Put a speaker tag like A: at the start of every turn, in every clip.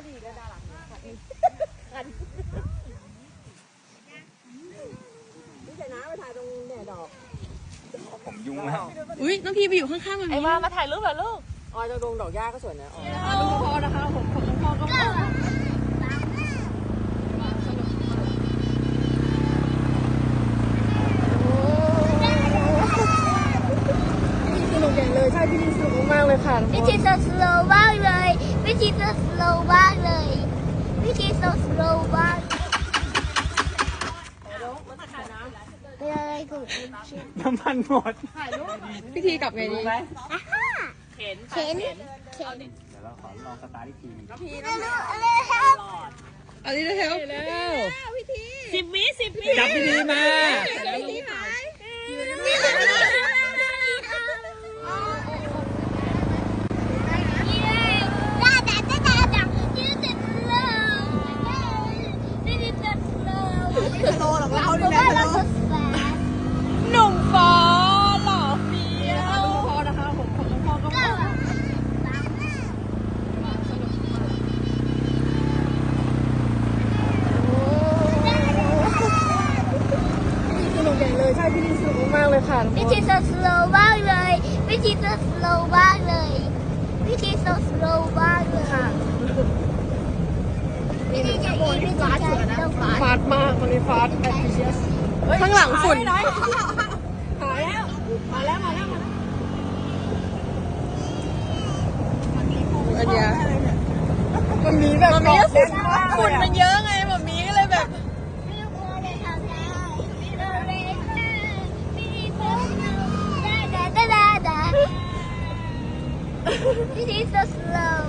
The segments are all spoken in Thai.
A: ก็ดีก็น่ารักคันนี่ชนะไปถ่ายตรงเนี่ยดอก
B: ผมยุ่งมาก
C: อุ้ยน้องพีไปอยู่ข้างๆมัน
D: ไอ้ว่ามาถ่ายรูปเหรอลูก
A: ออยตรงดอกหญ้าก็สวยนะออย
C: ลูกพอนะคะผมผมพอก็พอ
A: สนุกใหญ่เลยใช่ที่นี่สนุกมากเลยค่ะ
E: วิธีสโลว์มากเลย วิ ธีสโลว์มากเลย วิธีสโลว์มากเป็นอะไรกู
B: น้ำมันหมด
C: พิธีกลับไงดี
E: อะฮ่า
D: เข็น
E: เข็นเข็น
B: เดี๋ยวเราขอลองสตาร์ทอีกทีหนึง
E: อะไรครับ
C: อันนี้นะเทล
D: สิบวิสิบวิ
B: จับดีๆมา
E: โลหรอกเราเนี่ยเราสดแสน
C: หนุ่มฟอหล่อเฟี้ยวลูกพอนะคะผมผมพอก็พอ
A: สนุกใหญ่เลยใช่ที่นี่สนุกมากเลยค่ะ
E: วิธีสโลว์มากเลย วิ ธีสโลว์มากเลย วิธีสโลว์มากเลยค่ะวิธีจะอีวิธีจะต้อง
A: ฟาดมากตอนนี้ฟาดแอคทีส
C: ข้างหลังฝุ่นอันเนี้ย
A: มันมีแบบ
C: มันมีฝุ่นฝุ่นมันเยอะ
E: วิธี so slow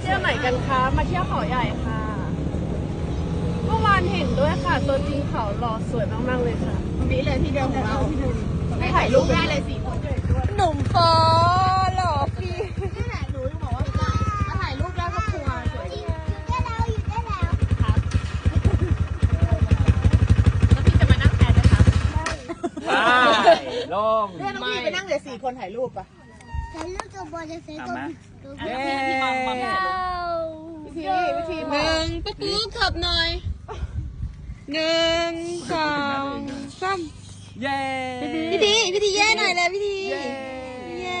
C: เที่ยวไหนกันคะ มาเที่ยวเขาใหญ่ค่ะ เมื่อวานเห็นด้วยค่ะ ตัวจริงเขาหล่อสวยมากๆเลยค่ะ
A: นี้เลยที่เดียวของเรา
C: ให้ถ่ายรูปได้เลยสี่คนหนุ่มฟอหล่อเฟี้ยว
A: ถ่ายรูปได้ก็ครัวสวย
E: อยู่ได้แล้วอยู่ได้แล้ว
D: แล้วพี่จะมานั่งแทนนะคะ
B: ไปลง
A: เพื่อนน้องพี่ไปนั่งเลยสี่คนถ่ายรูปปะ
E: ฉันลูกตัวบอลจะเซ็ต
B: เอา
E: ตัว
B: มา
E: ตัว
B: เย้
D: พี่มองมองถ่ายรูป
A: วิธีวิธี
C: หนึ่งปุ๊บปุ๊บขับหน่อยหนึ่งสองสาม
B: เย้
C: พี่ทีพี่ทีแย่หน่อยเลยพี่ที
B: เย้
C: เย้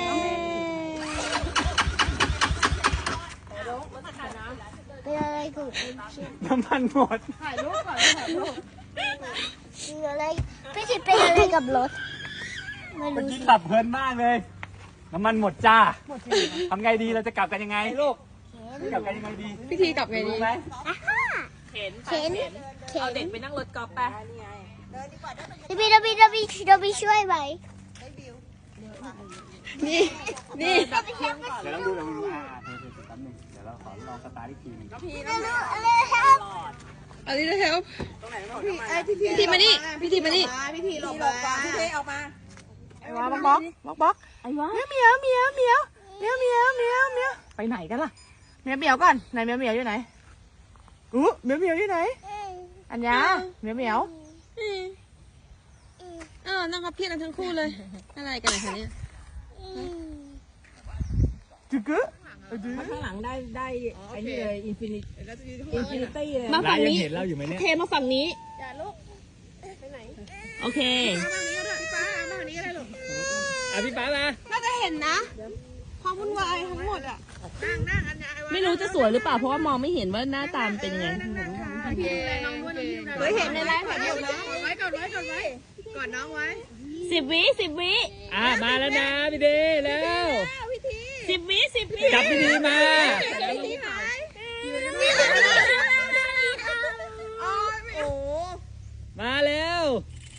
E: เป็นอะไรกู
B: น้ำมันหมด
A: ถ่ายรูปก่อนถ่ายรูป
E: คืออะไรพี่ชิเป็นอะไรกับรถไม่
B: เมื่อ
E: รู้
B: กี้ขับเพลินมากเลย น้ำมันหมดจ้าทำไงดีเราจะกลับกันยังไงลูกกลับกันยังไงดี
C: พี่ทีกลับไงดี
B: รู้ไหม
E: อะฮ่า
D: เข็นไป
E: เข็น
D: เข็น
E: เข็
D: เอา
E: น
D: เด็กไปนั่งรถกอล์ฟไป
E: ดบีดบีดบีดบีช่วยไหม
C: นี่นี่
B: เดี๋ยวเราดูเดี๋ยวเราดูอ่าเธอเธอแป๊บนึงเดี๋ยวเราขอลองสตาร์ทอีกทีหนึง
E: อะไรครับ
C: อันนี้นะเทล
A: พี่ไอ้พี่ที
C: พี่ทีมานี่พี่ทีมานี่
A: พี่ทีหลบมาพี่ทีออกมา ไอ้วาบล็อกบล็อกบล็อกไอ้วาเมียวเมียวเมียวเมียวเมียวเมียวเมียวไปไหนกันล่ะเมียวเมียวก่อนไหนเมียวเมียวอยู่ไหนอู้เมียวเมียวอยู่ไหนอัญญาเมียวเมียว
C: เออนั่งครับพี่กันทั้งคู่เลยอะไรกันนะคะเนี่ย
A: จึกกึ
D: ข้างหลังได้ได้ไอ้นี่เลยอินฟินิตอินฟินิตี้เลย
C: มาฝั่ง
B: ยัง
C: นี้
B: เห็นเราอยู่ไหมเนี่ย
C: เทมาฝั่งนี้โอเค
B: อะพี่ป๊ามา
A: น่าจะเห็นนะความวุ่นวายทั้งหมดอะนั่งนั่งอัญญาไอ้วา
D: ไม่รู้จะสวยหรือเปล่าเพราะว่ามองไม่เห็นว่าหน้าตามนเป็นยังไง
A: เฮ้ยเห็นในไลฟ์ก่อนเดี๋ยวน้องไว้ก่อนไว้ก่อนไว้ก่อนน้องไว้
D: สิบวิสิบวิ
B: อะมาแล้วนะพี่เดแล้ว
D: สิบวิสิบวิ
B: จับดีๆมา
A: โอ้
B: มาแล้ว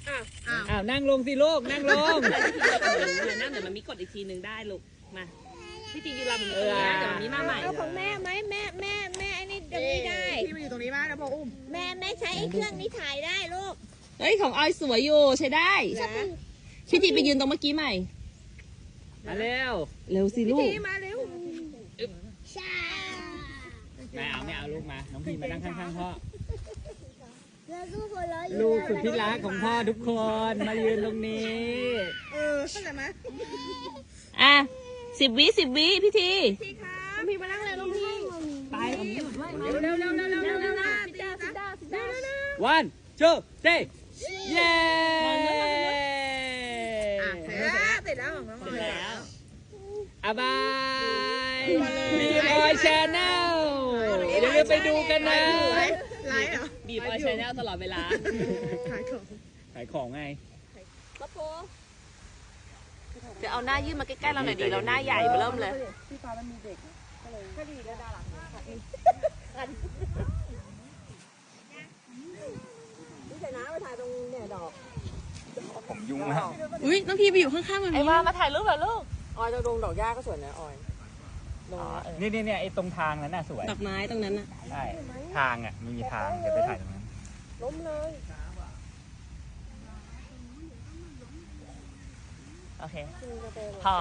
B: อ้าว นั่งลงสิลูกนั่งลง
D: นั่นเดี๋ยวมันมีกดอีกทีหนึ่งได้ลูก มาพี่ตียืนรอแบบนี้ตรงนี้นะเดี๋ยวมันมีมาใหม่
E: เอาของแม่ไหมแม่แม่แม่ไอ้นี่จะไม่ได้
A: พี่มาอยู่ตรงนี้มาเดี๋ยวพออุ้ม
E: แม่แม่ใช้ไอ้เครื่องนี้ถ่ายได้ลูก
D: เฮ้ยของออยสวยอยู่ใช้ได้พี่ตีไปยืนตรงเมื่อกี้ใหม่
B: มาแล้ว
D: เร็วสิลูก
A: มาเร็ว
E: ใช่
B: ไม่เอาไม่เอาลูกมา น้องพี่มานั่งข้างๆพ่อ
E: แล้วลูกหัวเราะอยู่
B: ลูกสุดที่รักของพ่อทุกคนมายืนตรงนี้
A: เออเข้าใจไหม
D: อะสิบวิสิบวิพี่ที
A: พี่ครับพี่มานั่งเลยลูกพี่
D: ไปผมอยู่ด้วยมาเร็วเร็วเร็วเร็วเร็วเร็วซิด้าซิด้าซิด้า
B: one two three เย้
D: เสร็จแล้วเสร็จแล้วของน้องเสร็จแล้ว
B: อาบายบีบอยชาแนลอย่าลืมไปดูกันนะ
D: บีบออยชแนลตลอดเวลา
B: ขายของไง
D: เดี๋ยวเอาหน้ายื่นมาใกล้ๆเราหน่อยดิเราหน้าใหญ่เริ่มเลย
B: ผมยุ่งมาก
D: อุ้ยน้องพีไปอยู่ข้างๆมัน
A: ไอ้ว่ามาถ่ายรูปเหรอลูก
C: ออยจะลงดอกหญ้าก็สวยนะออย
B: นี่นี่เนี่ยไอ้ตรงทางนั้นน่ะสวย
D: ดอกไม้ตรงนั้นอะ
B: ใช่ทางอะมันมีทางเดี๋ยวไปถ่ายตรงนั้น
C: ล้มเลย
A: โอเคพอ